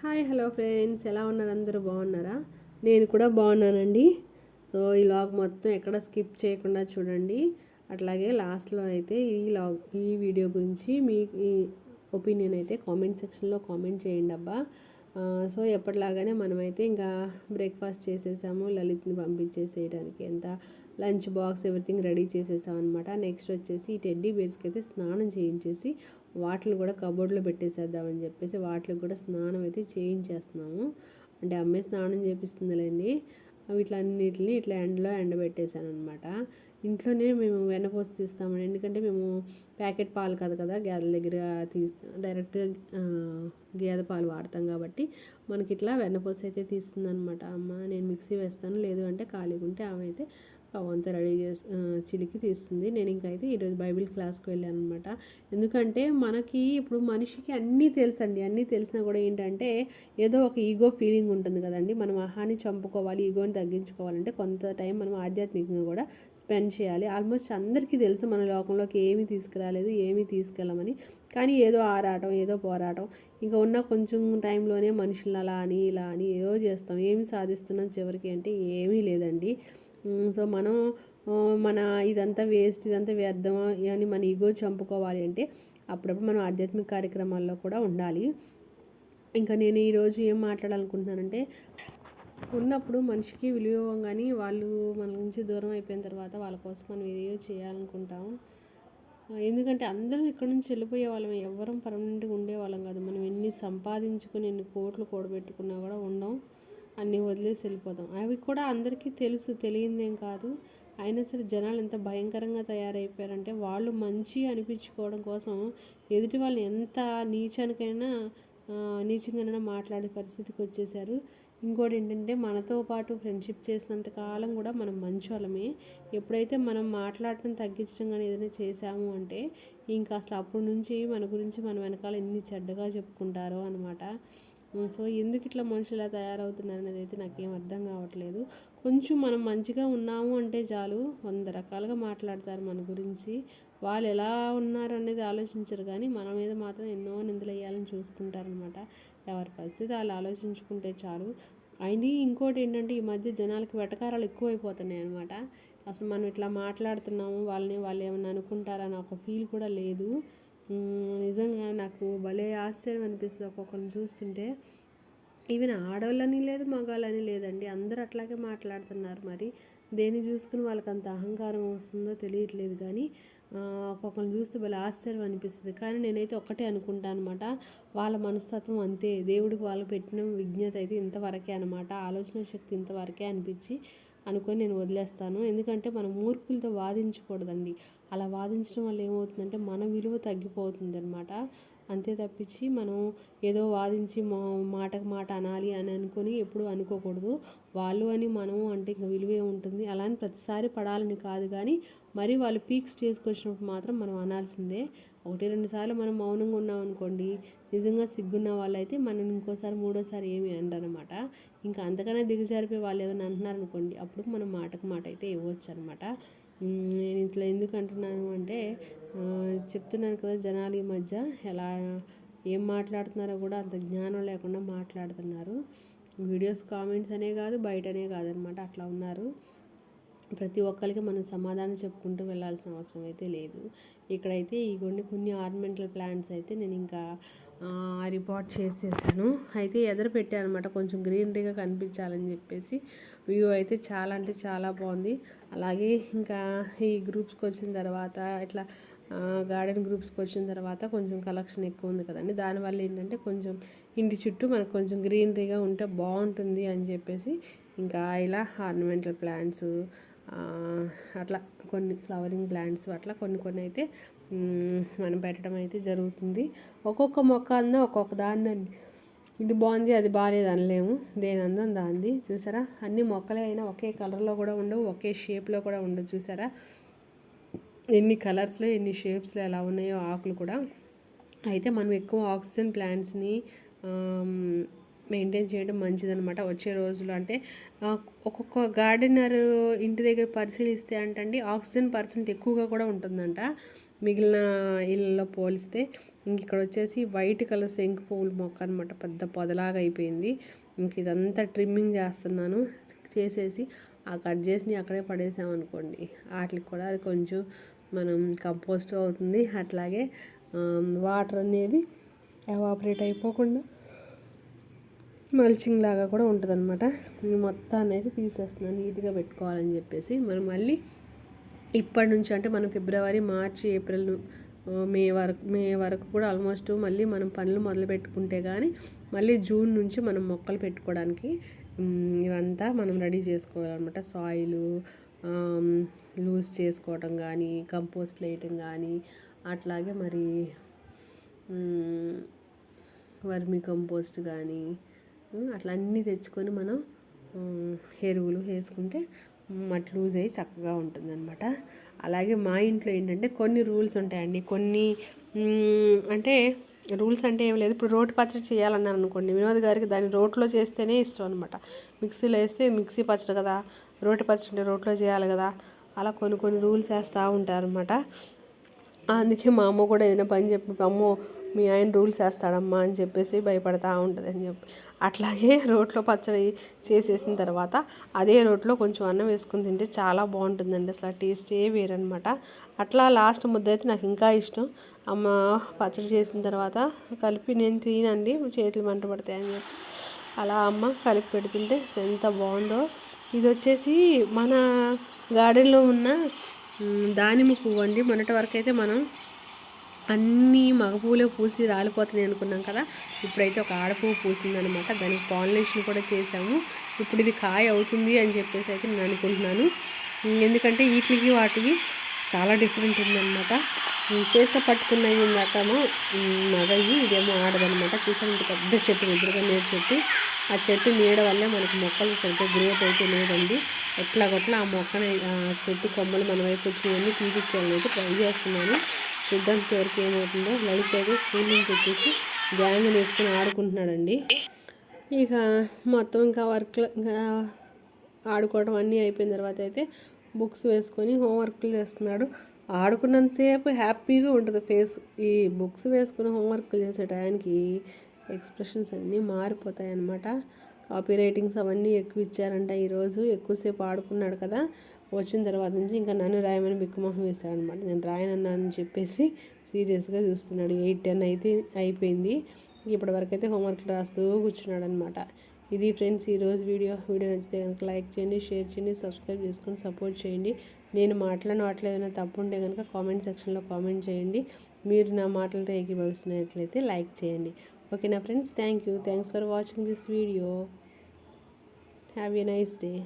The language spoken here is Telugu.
Hi hello friends. ఎలా ఉన్నారు? అందరూ బాగున్నారా? నేను కూడా బాగున్నానండి. సో ఈ లాగ్ మొత్తం ఎక్కడ స్కిప్ చేయకుండా చూడండి. అట్లాగే లాస్ట్లో అయితే ఈ లాగ్ ఈ వీడియో గురించి మీ ఈ ఒపీనియన్ అయితే కామెంట్ సెక్షన్లో కామెంట్ చేయండి అబ్బా. సో ఎప్పటిలాగానే మనమైతే ఇంకా బ్రేక్ఫాస్ట్ చేసేసాము. లలిత్ని పంపించేసేయడానికి ఎంత లంచ్ బాక్స్ ఎవ్రీథింగ్ రెడీ చేసేసాం అనమాట నెక్స్ట్ వచ్చేసి ఈ టెడ్డీ బేర్స్కి అయితే స్నానం చేయించేసి వాటిని కూడా కబోర్డ్లో పెట్టేసేద్దామని చెప్పేసి వాటికి కూడా స్నానం అయితే చేయించేస్తున్నాము. అంటే అమ్మే స్నానం చేపిస్తుందిలేండి. వీటిలన్నిటిని ఇట్లా ఎండలో ఎండబెట్టేశాను అనమాట ఇంట్లోనే మేము వెనపోసి తీస్తామని ఎందుకంటే మేము ప్యాకెట్ పాలు కాదు కదా గేదెల దగ్గర తీ డైరెక్ట్గా గేదె పాలు వాడతాం కాబట్టి మనకి ఇట్లా వెన్నపోసి అయితే తీస్తుంది అనమాట అమ్మ నేను మిక్సీ వేస్తాను. లేదు అంటే ఖాళీగా ఉంటే ఆమె అయితే అవంతా రెడీ చేసి చిలికి తీస్తుంది. నేను ఇంకైతే ఈరోజు బైబిల్ క్లాస్కి వెళ్ళాను అనమాట ఎందుకంటే మనకి ఇప్పుడు మనిషికి అన్నీ తెలుసండి. అన్నీ తెలిసినా కూడా ఏంటంటే ఏదో ఒక ఈగో ఫీలింగ్ ఉంటుంది కదండి. మనం ఆహాన్ని చంపుకోవాలి ఈగోని తగ్గించుకోవాలంటే కొంత టైం మనం ఆధ్యాత్మికంగా కూడా స్పెండ్ చేయాలి. ఆల్మోస్ట్ అందరికీ తెలుసు మన లోకంలోకి ఏమీ తీసుకురాలేదు ఏమీ తీసుకెళ్ళమని. కానీ ఏదో ఆరాటం ఏదో పోరాటం. ఇంకా ఉన్న కొంచెం టైంలోనే మనుషులు అలా అని ఇలా అని ఏదో చేస్తాం. ఏమి సాధిస్తున్నాం చివరికి అంటే ఏమీ లేదండి. సో మనం మన ఇదంతా వేస్ట్ ఇదంతా వ్యర్థం అని మన ఈగో చంపుకోవాలి అంటే అప్పుడప్పుడు మనం ఆధ్యాత్మిక కార్యక్రమాల్లో కూడా ఉండాలి. ఇంకా నేను ఈరోజు ఏం మాట్లాడాలనుకుంటున్నానంటే ఉన్నప్పుడు మనిషికి విలువ ఇవ్వగానే వాళ్ళు మన నుంచి దూరం అయిపోయిన తర్వాత వాళ్ళ కోసం మనం ఏదో చేయాలనుకుంటాం. ఎందుకంటే అందరం ఇక్కడ నుంచి వెళ్ళిపోయే వాళ్ళం ఎవరం పర్మనెంట్గా ఉండేవాళ్ళం కాదు. మనం ఎన్ని సంపాదించుకుని ఎన్ని కోట్లు కూడబెట్టుకున్నా కూడా ఉండం. అన్నీ వదిలేసి వెళ్ళిపోతాం అవి కూడా అందరికీ తెలుసు తెలియందేం కాదు. అయినా సరే జనాలు ఎంత భయంకరంగా తయారైపోయారంటే వాళ్ళు మంచి అనిపించుకోవడం కోసం ఎదుటి వాళ్ళని ఎంత నీచానికైనా నీచంగా నీచంగానైనా మాట్లాడే పరిస్థితికి వచ్చేసారు ఇంకోటి ఏంటంటే మనతో పాటు ఫ్రెండ్షిప్ చేసినంత కాలం కూడా మనం మంచోళ్ళమే. ఎప్పుడైతే మనం మాట్లాడటం తగ్గించడం కానీ ఏదైనా చేశాము అంటే ఇంకా అసలు అప్పటి నుంచి మన గురించి మన వెనకాల ఎన్ని చెడ్డగా చెప్పుకుంటారో అనమాట సో ఎందుకు ఇట్లా మనుషులు ఇలా తయారవుతున్నారు అనేది అయితే నాకేం అర్థం కావట్లేదు. కొంచెం మనం మంచిగా ఉన్నాము అంటే చాలు వంద రకాలుగా మాట్లాడతారు మన గురించి. వాళ్ళు ఎలా ఉన్నారు అనేది ఆలోచించరు కానీ మన మీద మాత్రం ఎన్నో నిందలు వేయాలని చూసుకుంటారనమాట ఎవరి పరిస్థితి వాళ్ళు ఆలోచించుకుంటే చాలు. అయినా ఇంకోటి ఏంటంటే ఈ మధ్య జనాలకి వెటకారాలు ఎక్కువైపోతున్నాయి అనమాట అసలు మనం ఇట్లా మాట్లాడుతున్నాము వాళ్ళని వాళ్ళు ఏమన్నా అనుకుంటారని ఒక ఫీల్ కూడా లేదు. నిజంగా నాకు భలే ఆశ్చర్యం అనిపిస్తుంది ఒక్కొక్కరిని చూస్తుంటే. ఈవెన్ ఆడవాళ్ళని లేదు మగవాళ్ళని లేదండి. అందరూ అట్లాగే మాట్లాడుతున్నారు మరి. దేన్ని చూసుకుని వాళ్ళకి అంత అహంకారం వస్తుందో తెలియట్లేదు కానీ ఒక్కొక్కరిని చూస్తే భలే ఆశ్చర్యం అనిపిస్తుంది. కానీ నేనైతే ఒక్కటే అనుకుంటాను అనమాట వాళ్ళ మనస్తత్వం అంతే. దేవుడికి వాళ్ళు పెట్టిన విజ్ఞత అయితే ఇంతవరకే అనమాట ఆలోచన శక్తి ఇంతవరకే అనిపించి అనుకొని నేను వదిలేస్తాను. ఎందుకంటే మనం మూర్ఖులతో వాదించకూడదండి. అలా వాదించడం వల్ల ఏమవుతుందంటే మన విలువ తగ్గిపోతుంది అనమాట అంతే తప్పించి మనం ఏదో వాదించి మా మాటకు మాట అనాలి అని అనుకొని ఎప్పుడు అనుకోకూడదు. వాళ్ళు అని మనము అంటే ఇంకా విలువే ఉంటుంది. అలా అని ప్రతిసారి పడాలని కాదు కానీ మరి వాళ్ళు పీక్ స్టేజ్కి వచ్చినప్పుడు మాత్రం మనం అనాల్సిందే. ఒకటి రెండు సార్లు మనం మౌనంగా ఉన్నాం అనుకోండి నిజంగా సిగ్గున్న వాళ్ళైతే మనం ఇంకోసారి మూడోసారి ఏమి అనమాట ఇంకా అంతకన్నా దిగజారిపోయి వాళ్ళు ఏమైనా అంటున్నారు అనుకోండి అప్పుడు మనం మాటకు మాట అయితే ఇవ్వచ్చు అనమాట నేను ఇట్లా ఎందుకు అంటున్నాను అంటే చెప్తున్నాను కదా జనాలు ఈ మధ్య ఎలా ఏం మాట్లాడుతున్నారో కూడా అంత జ్ఞానం లేకుండా మాట్లాడుతున్నారు. వీడియోస్ కామెంట్స్ అనే కాదు బయటనే కాదనమాట అట్లా ఉన్నారు. ప్రతి ఒక్కరికి మనం సమాధానం చెప్పుకుంటూ వెళ్ళాల్సిన అవసరం అయితే లేదు. ఇక్కడైతే ఇగోండి కొన్ని ఆర్నమెంటల్ ప్లాంట్స్ అయితే నేను ఇంకా రిపోర్ట్ చేసేసాను. అయితే ఎదురు పెట్టాను అనమాట కొంచెం గ్రీనరీగా కనిపించాలని చెప్పేసి. వ్యూ అయితే చాలా అంటే చాలా బాగుంది. అలాగే ఇంకా ఈ గ్రూప్స్కి వచ్చిన తర్వాత ఇట్లా గార్డెన్ గ్రూప్స్కి వచ్చిన తర్వాత కొంచెం కలెక్షన్ ఎక్కువ ఉంది కదండి. దానివల్ల ఏంటంటే కొంచెం ఇంటి చుట్టూ మనకు కొంచెం గ్రీనరీగా ఉంటే బాగుంటుంది అని చెప్పేసి ఇంకా ఇలా ఆర్నమెంటల్ ప్లాంట్స్ అట్లా కొన్ని ఫ్లవరింగ్ ప్లాంట్స్ అట్లా కొన్ని కొన్ని అయితే మనం పెట్టడం అయితే జరుగుతుంది. ఒక్కొక్క మొక్క అన్న ఒక్కొక్క దాన్ని అండి? ఇది బాగుంది అది బాగాలేదు అనలేము. దేని అందం దాంది? చూసారా? అన్ని మొక్కలే అయినా ఒకే కలర్లో కూడా ఉండవు ఒకే షేప్లో కూడా ఉండవు. చూసారా? ఎన్ని కలర్స్లో ఎన్ని షేప్స్లో ఎలా ఉన్నాయో ఆకులు కూడా. అయితే మనం ఎక్కువ ఆక్సిజన్ ప్లాంట్స్ని మెయింటైన్ చేయడం మంచిదన్నమాట వచ్చే రోజులు అంటే ఒక్కొక్క గార్డెనర్ ఇంటి దగ్గర పరిశీలిస్తే అంటండి ఆక్సిజన్ పర్సెంట్ ఎక్కువగా కూడా ఉంటుందంట. మిగిలిన ఇళ్ళలో పోలిస్తే ఇంక ఇక్కడ వచ్చేసి వైట్ కలర్ శంకు పువ్వుల మొక్క అనమాట పెద్ద పొదలాగా అయిపోయింది. ఇంక ఇదంతా ట్రిమ్మింగ్ చేస్తున్నాను. చేసేసి ఆ కట్ చేసి అక్కడే పడేసామనుకోండి వాటికి కూడా అది కొంచెం మనం కంపోస్ట్ అవుతుంది. అట్లాగే వాటర్ అనేది ఎవాపరేట్ అయిపోకుండా మల్చింగ్ లాగా కూడా ఉంటుంది అనమాట మొత్తాన్ని అయితే తీసేస్తున్నాను నీట్గా పెట్టుకోవాలని చెప్పేసి. మనం మళ్ళీ ఇప్పటి నుంచి అంటే మనం ఫిబ్రవరి మార్చి ఏప్రిల్ మే వరకు మే వరకు కూడా ఆల్మోస్ట్ మళ్ళీ మనం పనులు మొదలు పెట్టుకుంటే కానీ మళ్ళీ జూన్ నుంచి మనం మొక్కలు పెట్టుకోవడానికి ఇవంతా మనం రెడీ చేసుకోవాలన్నమాట. సాయిలు లూజ్ చేసుకోవటం కానీ కంపోస్ట్ వేయటం కానీ అట్లాగే మరి వర్మి కంపోస్ట్ కానీ అట్లా అన్నీ తెచ్చుకొని మనం ఎరువులు వేసుకుంటే మట్టి లూజ్ అయ్యి చక్కగా ఉంటుంది అనమాట అలాగే మా ఇంట్లో ఏంటంటే కొన్ని రూల్స్ ఉంటాయండి. కొన్ని అంటే రూల్స్ అంటే ఏం లేదు. ఇప్పుడు రోటి పచ్చడి చేయాలన్నాను అనుకోండి వినోద్ గారికి దాన్ని రోట్లో చేస్తేనే ఇష్టం అనమాట మిక్సీలో వేస్తే మిక్సీ పచ్చడి కదా రోటి పచ్చడి అంటే రోట్లో చేయాలి కదా అలా కొన్ని కొన్ని రూల్స్ వేస్తూ ఉంటారనమాట అందుకే మా అమ్మ కూడా ఏదైనా పని చెప్పి అమ్మో మీ ఆయన రూల్స్ వేస్తాడమ్మా అని చెప్పేసి భయపడతా ఉంటుంది అని చెప్పి. అట్లాగే రోట్లో పచ్చడి చేసేసిన తర్వాత అదే రోట్లో కొంచెం అన్నం వేసుకుని తింటే చాలా బాగుంటుందండి. అసలు టేస్టే వేరనమాట అట్లా లాస్ట్ ముద్ద అయితే నాకు ఇంకా ఇష్టం. అమ్మ పచ్చడి చేసిన తర్వాత కలిపి నేను తినండి చేతులు మంట పడతాయి అని చెప్పి. అలా అమ్మ కలిపి పెడుతుంటే అసలు ఎంత బాగుందో. ఇది వచ్చేసి మన గార్డెన్లో ఉన్న దానిమ్మ పువ్వు అండి. మొన్నటి వరకు అయితే మనం అన్నీ మగపూలే పూసి రాలిపోతున్నాయి అనుకున్నాం కదా. ఇప్పుడైతే ఒక ఆడపువ్వు పూసిందనమాట. దానికి పాలినేషన్ కూడా చేసాము ఇప్పుడు ఇది కాయ అవుతుంది అని చెప్పేసి అయితే నేను అనుకుంటున్నాను. ఎందుకంటే వీటికి వాటికి చాలా డిఫరెంట్ ఉందన్నమాట. చేతితో పట్టుకున్నవి ఇందాకమో మగయి ఇదేమో ఆడదనమాట చూసాను పెద్ద చెట్టు ఎదురుగా నేరు చెట్టు. ఆ చెట్టు నీడ వల్లే మనకు మొక్కలు సరిగ్గా గ్రోత్ అయితే లేదండి ఎట్లాగొట్లా ఆ మొక్కని ఆ చెట్టు కొమ్మలు మన వైపు వచ్చినవన్నీ తీపిచ్చేయాలని అయితే ట్రై చేస్తున్నాను. చూద్దాం చివరికి ఏమవుతుందో. లలిత్ అయితే స్కూల్ నుంచి వచ్చేసి గ్యాంగ్ వేసుకొని ఆడుకుంటున్నాడండి. ఇక మొత్తం ఇంకా వర్క్ ఇంకా ఆడుకోవడం అన్నీ అయిపోయిన తర్వాత అయితే బుక్స్ వేసుకొని హోంవర్క్లు చేస్తున్నాడు. ఆడుకున్నంతసేపు హ్యాపీగా ఉంటుంది ఫేస్. ఈ బుక్స్ వేసుకుని హోంవర్క్లు చేసే టయానికి ఎక్స్ప్రెషన్స్ అన్నీ మారిపోతాయి అన్నమాట కాపీ రైటింగ్స్ అవన్నీ ఎక్కువ ఇచ్చారంట ఈరోజు. ఎక్కువసేపు ఆడుకున్నాడు కదా. వచ్చిన తర్వాత నుంచి ఇంకా నన్ను రాయమని బిక్కుమొహం వేశాడు అనమాట నేను రాయనన్నానని చెప్పేసి సీరియస్గా చూస్తున్నాడు. ఎయిట్ టెన్ అయితే అయిపోయింది. ఇప్పటి వరకు అయితే హోంవర్క్ రాస్తూ కూర్చున్నాడు అనమాట ఇది ఫ్రెండ్స్ ఈరోజు వీడియో. వీడియో నచ్చితే కనుక లైక్ చేయండి షేర్ చేయండి సబ్స్క్రైబ్ చేసుకొని సపోర్ట్ చేయండి. నేను మాట్లాడిన వాటిలో ఏదైనా తప్పు ఉంటే కనుక కామెంట్ సెక్షన్లో కామెంట్ చేయండి. మీరు నా మాటలతో ఏకీభవిస్తున్నట్లయితే లైక్ చేయండి. ఓకేనా friends? Thank you. Thanks for watching this video. Have a nice day.